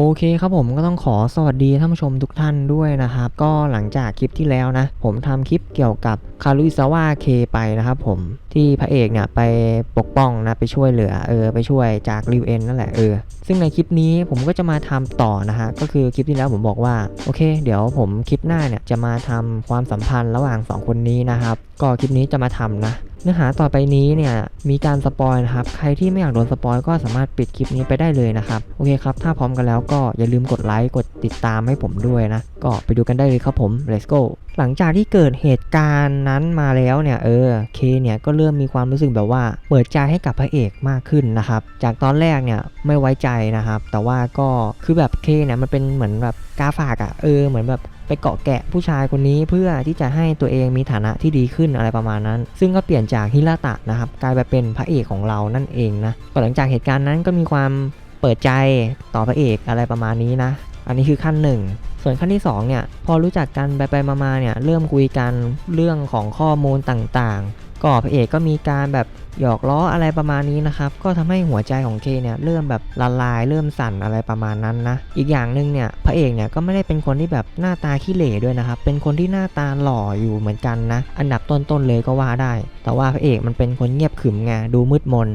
โอเคครับผมก็ต้องขอสวัสดีท่านผู้ชมทุกท่านด้วยนะครับ ก็หลังจากคลิปที่แล้วนะ ผมทำคลิปเกี่ยวกับคารุอิซาวะเคไปนะครับผมที่พระเอกเนี่ยไปปกป้องนะไปช่วยเหลือเออไปช่วยจากริวเอ็นนั่นแหละเออซึ่งในคลิปนี้ผมก็จะมาทำต่อนะฮะก็คือคลิปที่แล้วผมบอกว่าโอเค เดี๋ยวผมคลิปหน้าเนี่ยจะมาทำความสัมพันธ์ระหว่างสองคนนี้นะครับก็คลิปนี้จะมาทำนะ เนื้อหาต่อไปนี้เนี่ยมีการสปอยนะครับ ใครที่ไม่อยากโดนสปอยก็สามารถปิดคลิปนี้ไปได้เลยนะครับ โอเคครับ ถ้าพร้อมกันแล้วก็อย่าลืมกดไลค์กดติดตามให้ผมด้วยนะ ก็ไปดูกันได้เลยครับผม let's go หลังจากที่เกิดเหตุการณ์นั้นมาแล้วเนี่ยเออเคเนี่ยก็เริ่มมีความรู้สึกแบบว่าเปิดใจให้กับพระเอกมากขึ้นนะครับ จากตอนแรกเนี่ยไม่ไว้ใจนะครับ แต่ว่าก็คือแบบเคเนี่ยมันเป็นเหมือนแบบกาฝากอะ่ะเออเหมือนแบบไปเกาะแกะผู้ชายคนนี้เพื่อที่จะให้ตัวเองมีฐานะที่ดีขึ้นอะไรประมาณนั้น ซึ่งก็เปลี่ยนจากฮิราตะนะครับกลายไปเป็นพระเอกของเรานั่นเองนะก็หลังจากเหตุการณ์นั้นก็มีความเปิดใจต่อพระเอกอะไรประมาณนี้นะ อันนี้คือขั้นหนึ่งส่วนขั้นที่2เนี่ยพอรู้จักกันไปไปๆมาๆเนี่ยเริ่มคุยกันเรื่องของข้อมูลต่างๆ ก็พระเอกก็มีการแบบ หยอกล้ออะไรประมาณนี้นะครับก็ทำให้หัวใจของเคเนี่ยเริ่มแบบละลาย เริ่มสั่นอะไรประมาณนั้นนะอีกอย่างหนึ่งเนี่ยพระเอกเนี่ยก็ไม่ได้เป็นคนที่แบบหน้าตาขี้เหร่ด้วยนะครับเป็นคนที่หน้าตาหล่ออยู่เหมือนกันนะอันดับต้นๆเลยก็ว่าได้ แต่ว่าพระเอกมันเป็นคนเงียบขึมไงดูมืดมน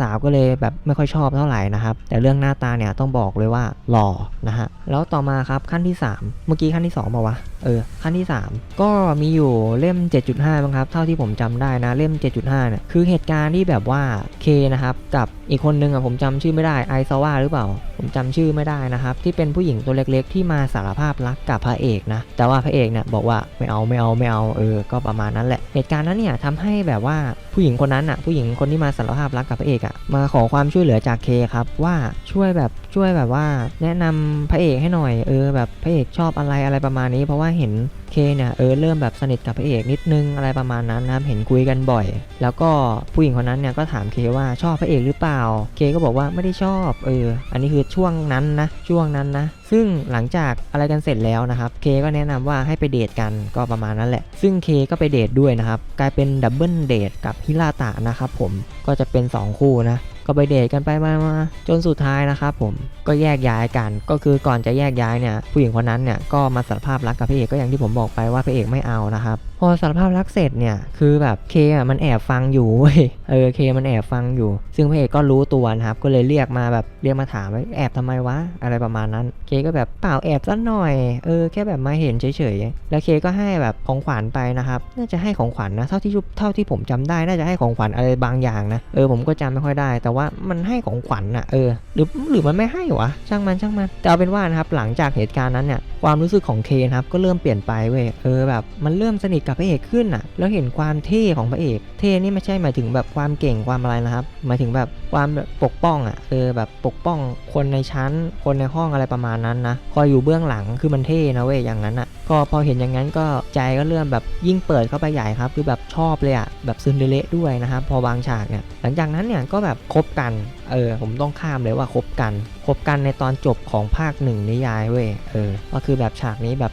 สาวๆก็เลยแบบไม่ค่อยชอบเท่าไหร่นะครับแต่เรื่องหน้าตาเนี่ยต้องบอกเลยว่าหล่อนะฮะแล้วต่อมาครับขั้นที่ 3 เมื่อกี้ขั้นที่2บอกว่าเออขั้นที่ 3 ก็มีอยู่เล่ม 7.5บ้างครับเท่าที่ผมจำได้นะเล่ม 7.5เนี่ยคือเหตุการณ์ที่แบบว่าเคนะครับ กับอีกคนนึงอะผมจำชื่อไม่ได้ไอซาว่าหรือเปล่า ผมจำชื่อไม่ได้นะครับ ที่เป็นผู้หญิงตัวเล็กๆ ที่มาสารภาพรักกับพระเอกนะ แต่ว่าพระเอกเนี่ยบอกว่าไม่เอาไม่เอาไม่เอาเออ ก็ประมาณนั้นแหละ เหตุการณ์นั้นเนี่ยทำให้แบบว่าผู้หญิงคนนั้นอะผู้หญิงคนที่มาสารภาพรักกับพระเอกอะมาขอความช่วยเหลือจากเคครับว่าช่วยแบบช่วยแบบว่า แนะนำพระเอกให้หน่อยเออแบบพระเอกชอบอะไรอะไรประมาณนี้ เพราะว่าเห็นเคเนี่ยเออเริ่มแบบสนิทกับพระเอกนิดนึงอะไรประมาณนั้นนะครับเห็นคุยกันบ่อย แล้วก็ผู้หญิงคนนั้นเนี่ยก็ถามเคว่าชอบพระเอกหรือเปล่า เคก็บอกว่าไม่ได้ชอบเอออันนี้คือช่วงนั้นนะ ช่วงนั้นนะ ซึ่งหลังจากอะไรกันเสร็จแล้วนะครับเคก็แนะนำว่าให้ไปเดทกันก็ประมาณนั้นแหละ ซึ่งเคก็ไปเดทด้วยนะครับ กลายเป็นดับเบิลเดทกับฮิราตะนะครับผมก็จะเป็น 2 คู่นะก็ไปเดทกันไปมามาจนสุดท้ายนะครับผมก็แยกย้ายกัน ก็คือก่อนจะแยกย้ายเนี่ยผู้หญิงคนนั้นเนี่ยก็มาสารภาพรักกับพระเอกก็อย่างที่ผมบอกไปว่าพระเอกไม่เอานะครับพอสารภาพรักเสร็จเนี่ยคือแบบเคอะมันแอบฟังอยู่เว้ยเออเคมันแอบฟังอยู่ ซึ่งพระเอกก็รู้ตัวนะครับก็เลยเรียกมาแบบเรียกมาถามว่าแอบทำไมวะอะไรประมาณนั้นเคก็แบบเปล่าแอบสักหน่อย เออแค่แบบมาเห็นเฉยๆ แล้วเคก็ให้แบบของขวัญไปนะครับ น่าจะให้ของขวัญนะเท่าที่เท่าที่ผมจำได้ น่าจะให้ของขวัญอะไรบางอย่างนะ เออผมก็จำไม่ค่อยได้ แต่ว่ามันให้ของขวัญน่ะ เออ หรือหรือมันไม่ให้วะ ช่างมันช่างมัน แต่เอาเป็นว่านะครับ หลังจากเหตุการณ์นั้นเนี่ย ความรู้สึกของเคนะครับก็เริ่มเปลี่ยนไปเว้ยเออแบบมันเริ่มสนิทกับพระเอกขึ้นอะ แล้วเห็นความเท่ของพระเอก เท่นี่ไม่ใช่หมายถึงแบบความเก่งความอะไรนะครับหมายถึงแบบความปกป้องอะเออแบบปกป้องคนในชั้น คนในห้องอะไรประมาณนั้นนะคอยอยู่เบื้องหลังคือมันเท่นะเว้ยอย่างนั้นอะ ก็พอเห็นอย่างนั้นก็ใจก็เริ่มแบบยิ่งเปิดเข้าไปใหญ่ครับ คือแบบชอบเลยอะแบบซึนเดเละด้วยนะครับพอบางฉากเนี่ยหลังจากนั้นเนี่ยก็แบบคบกันเออผมต้องข้ามเลยว่าคบกันคบกันในตอนจบของภาคหนึ่งนิยายเว้ยเออก็คือแบบฉากนี้แบบ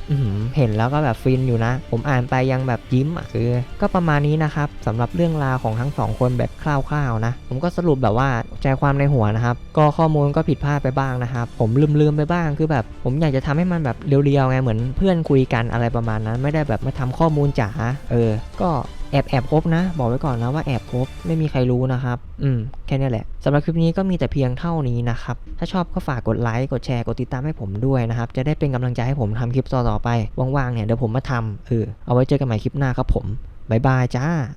เห็นแล้วก็แบบฟินอยู่นะ ผมอ่านไปยังแบบยิ้มอะคือก็ประมาณนี้นะครับสำหรับเรื่องราวของทั้งสองคนแบบคร่าวๆนะ ผมก็สรุปแบบว่าใจความในหัวนะครับ ก็ข้อมูลก็ผิดพลาดไปบ้างนะครับ ผมลืมๆไปบ้างคือแบบ ผมอยากจะทำให้มันแบบเรียวๆไงเหมือนเพื่อนคุยกันอะไรประมาณนั้น ไม่ได้แบบมาทำข้อมูลจ๋าเออ ก็แอบแอบครบนะ บอกไว้ก่อนนะว่าแอบครบไม่มีใครรู้นะครับ อืม แค่นี้แหละสำหรับคลิปนี้ก็มีแต่เพียงเท่านี้นะครับ ถ้าชอบก็ฝากกดไลค์กดแชร์กดติดตามให้ผมด้วยนะครับ จะได้เป็นกำลังใจให้ผมทำคลิปต่อๆไปว่างๆเนี่ยเดี๋ยวผมมาทำเออเอาไว้เจอกันใหม่คลิปหน้าครับผมบ๊ายบายจ้า